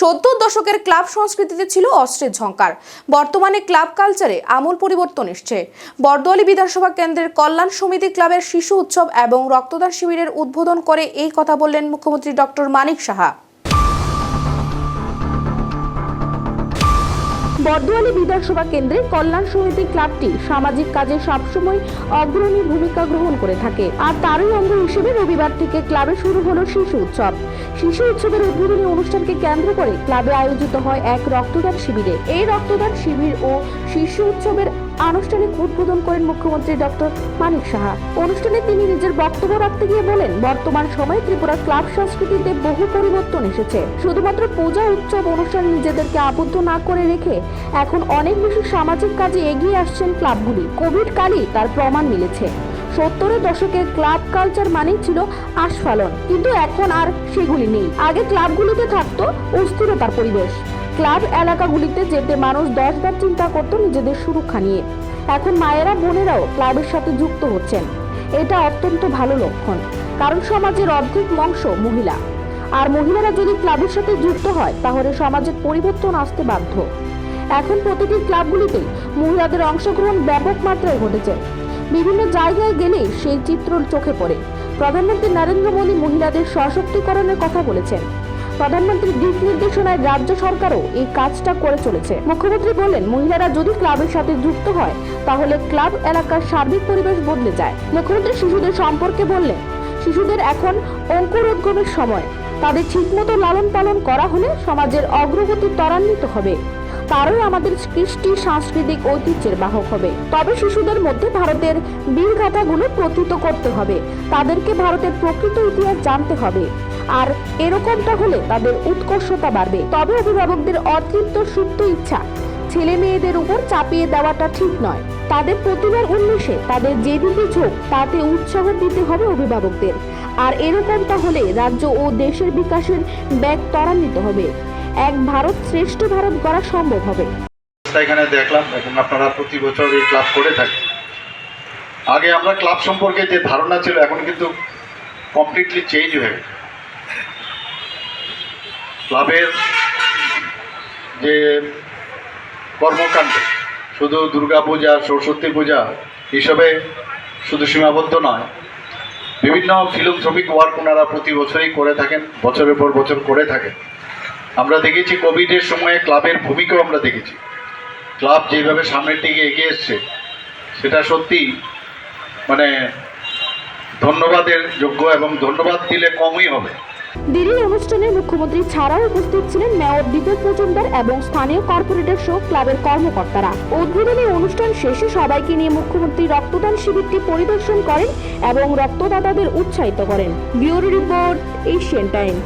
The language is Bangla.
সত্তর দশকের ক্লাব সংস্কৃতিতে ছিল অস্ত্রের ঝঙ্কার বর্তমানে ক্লাব কালচারে আমূল পরিবর্তন এসছে। বর্দোয়ালি বিধানসভা কেন্দ্রের কল্যাণ সমিতি ক্লাবের শিশু উৎসব এবং রক্তদান শিবিরের উদ্বোধন করে এই কথা বললেন মুখ্যমন্ত্রী ডক্টর মানিক সাহা। বর্দোয়ালি বিধানসভা কেন্দ্রে কল্যাণ সমিতি ক্লাবটি সামাজিক কাজে সবসময় অগ্রণী ভূমিকা গ্রহণ করে থাকে। আর তারই অঙ্গ হিসেবে রবিবার থেকে ক্লাবে শুরু হলো শিশু উৎসব। শিশু উৎসবের উদ্বোধনী অনুষ্ঠানকে কেন্দ্র করে ক্লাবে আয়োজিত হয় এক রক্তদান শিবিরে। এই রক্তদান শিবির ও শিশু উৎসবের আনুষ্ঠানিক উদ্বোধন করেন মুখ্যমন্ত্রী ডক্টর মানিক সাহা। অনুষ্ঠানে তিনি নিজের বক্তব্য রাখতে গিয়ে বলেন, বর্তমান সময়ে ত্রিপুরা ক্লাব সংস্কৃতিতে বহু পরিবর্তন এসেছে। শুধুমাত্র পূজা উৎসব অনুষ্ঠান নিজেদেরকে আবদ্ধ না করে রেখে এখন অনেক বেশি সামাজিক কাজে এগিয়ে আসছেন ক্লাবগুলি। কোভিড কালই তার প্রমাণ মিলেছে। সত্তরের দশকে ক্লাব কালচার মানেই ছিল আস্ফালন। কিন্তু এখন আর সেগুলি নেই। আগে ক্লাবগুলিতে থাকতো অস্থিরতার পরিবেশ। ক্লাব এলাকাগুলিতে যেতে মানুষ দশবার চিন্তা করত নিজেদের সুরক্ষা নিয়ে। এখন মায়েরা, বোনেরাও ক্লাবের সাথে যুক্ত হচ্ছেন। এটা অত্যন্ত ভালো লক্ষণ, কারণ সমাজের অর্ধেক অংশ মহিলা। আর মহিলারা যদি ক্লাবের সাথে যুক্ত হয়, তাহলে সমাজের পরিবর্তন আসতে বাধ্য। এখন প্রতিটি ক্লাবগুলিতে মহিলাদের অংশগ্রহণ ব্যাপক মাত্রায় ঘটেছে। বিভিন্ন জায়গায় গেলেই সেই চিত্র চোখে পড়ে। প্রধানমন্ত্রী নরেন্দ্র মোদী মহিলাদের সশক্তিকরণের কথা বলেছেন। প্রধানমন্ত্রীর দিক নির্দেশনায় রাজ্য সরকারও এই কাজটা করে চলেছে। মুখ্যমন্ত্রী বললেন মহিলারা যদি ক্লাবের সাথে যুক্ত হয়, তাহলে ক্লাব এলাকার সার্বিক পরিবেশ বদলে যায়। মুখ্যমন্ত্রী শিশুদের সম্পর্কে বললেন, শিশুদের এখন অঙ্কুরোদ্গমের সময়। তাদের ঠিকমতো লালন পালন করা হলে সমাজের অগ্রগতি ত্বরান্বিত হবে। তারই আমাদের কৃষ্টি সাংস্কৃতিক ঐতিহ্যের বাহক হবে। তবে শিশুদের মধ্যে ভারতের বীরগাথাগুলো প্রথিত করতে হবে। তাদেরকে ভারতের প্রকৃত ইতিহাস জানতে হবে। আর এরকমটা হলে তাদের উৎকর্ষতা বাড়বে। তবে অভিভাবকদের অতৃপ্ত সুপ্ত ইচ্ছা ছেলে মেয়েদের উপর চাপিয়ে দেওয়াটা ঠিক নয়। তাদের প্রতিভার উন্মেষে তাদের যেদিকে ঝোঁক, তাতে উৎসাহ দিতে হবে অভিভাবকদের। আর এরকমটা হলে রাজ্য ও দেশের বিকাশের ব্যাগ ত্বরান্বিত হবে। এক ভারত শ্রেষ্ঠ ভারত গড়া সম্ভব হবে। এখানে দেখলাম এবং আপনারা প্রতি বছর এই ক্লাব করে থাকেন। আগে আমরা ক্লাব সম্পর্কে যে ধারণা ছিল, এখন কিন্তু কমপ্লিটলি চেঞ্জ হয়ে গেছে। ক্লাবের যে কর্মকাণ্ড, শুধু দুর্গা পূজা, সরস্বতী পূজা এসবে শুধু সীমাবদ্ধ নয়, বিভিন্ন ফিলোথ্রপিক ওয়ার্ক ওনারা প্রতি বছরই করে থাকেন, বছরের পর বছর করে থাকেন। আমরা দেখেছি কোভিডের সময়ে ক্লাবের ভূমিকাও আমরা দেখেছি। ক্লাব যেভাবে সামনের দিকে এগিয়ে এসছে, সেটা সত্যি মানে ধন্যবাদের যোগ্য এবং ধন্যবাদ দিলে কমই হবে। দিল্লি অনুষ্ঠানে মুখ্যমন্ত্রী ছাড়াও উপস্থিত ছিলেন মেয়র দীপক মজুমদার এবং স্থানীয় কর্পোরেটর সহ ক্লাবের কর্মকর্তারা। উদ্বোধনী অনুষ্ঠান শেষে সবাইকে নিয়ে মুখ্যমন্ত্রী রক্তদান শিবিরটি পরিদর্শন করেন এবং রক্তদাতাদের উৎসাহিত করেন। Bureau report, Asian Times.